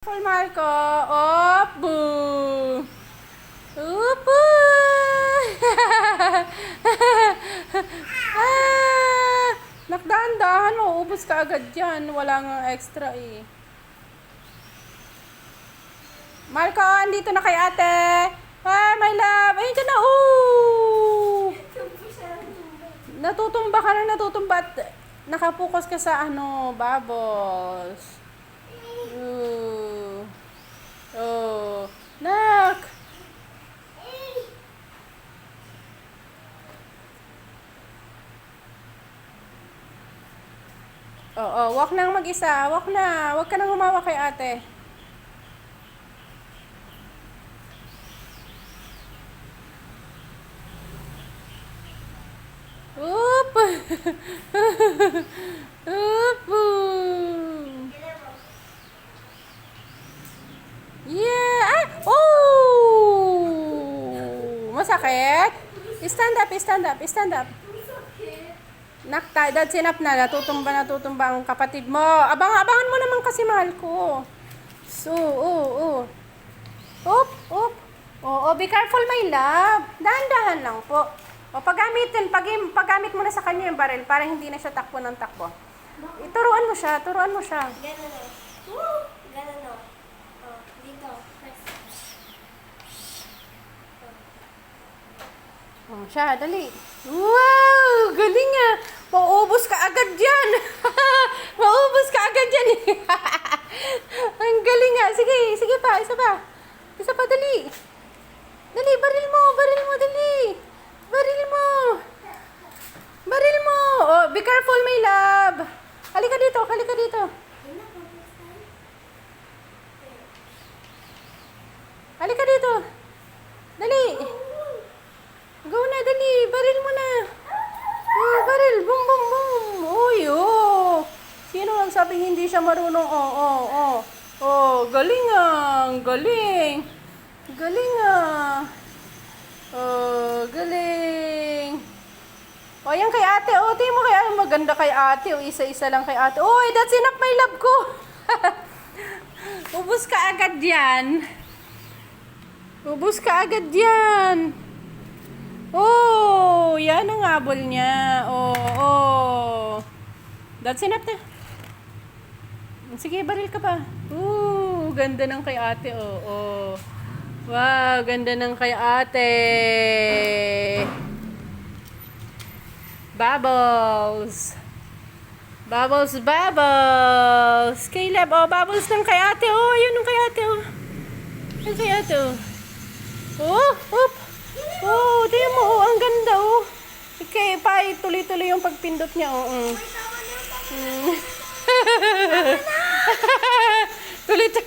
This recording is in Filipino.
Full Marco. Opo. Opo. ah, nakdahan-dahan mo. Ubus ka agad dyan. Wala nga extra eh. Marco, andito na kay ate. Hi, my love. Ayun ka na. Ooh. Natutumba ka na, natutumba. At nakapokus ka sa ano, bubbles. Ooh. Oh. Nak! Oo, walk na mag-isa. Walk na. Huwag ka nang humawa kay ate. Oop! Oop! Yeah! Ah! Oh! Masakit? Stand up, stand up, stand up. Nakta, dad sinap na, natutumba, natutumba ang kapatid mo. Abang, abangan mo naman kasi mahal ko. So, oh, oh. Oop, oop. Oo, be careful my love. Dahan-dahan lang po. O paggamitin, pag, paggamit mo na sa kanya yung baril para hindi na siya takbo ng takbo. Ituruan mo siya, turuan mo siya. Ganun o. Woo! Ganun o. Oh, dito. Oh, siya, dali. Wow! Galing ah! Mauubos ka agad dyan! Mauubos ka agad dyan eh! Ang galing ah! Sige, sige pa, isa pa. Isa pa, dali. Dali, baril mo, baril mo, dali. Baril mo. Baril mo. Oh, be careful, my love. Halika dito, halika dito. Halika dito. Dali. Go na, dali. Baril mo na. Oh, baril. Boom, boom, boom. Uy, oh. Sabing hindi siya marunong? Oh, oh, oh. Oh, galing ah. Galing. Galing ah. Oh, galing. O, yan kay ate. O, tingin mo kay ate. Maganda kay ate. O, isa-isa lang kay ate. Uy, that's enough, my love ko. Ubus ka agad yan. Ubus ka agad yan. Oh, yan ang habol niya. Oh, oh. That's enough na. Sige, baril ka pa. Ooh, ganda ng kay ate. Oh, oh. Wow, ganda ng kay ate. Bubbles. Bubbles, bubbles. Caleb, oh, bubbles ng kay ate. Oh, yun ng kay ate. Oh. Yung kay ate. Oh. Oh, op. Oh, tingnan mo. Oh, ang ganda. Oh. Okay, pa, tuloy-tuloy yung pagpindot niya. Oh, mm. Mm. tuloy-tuloy.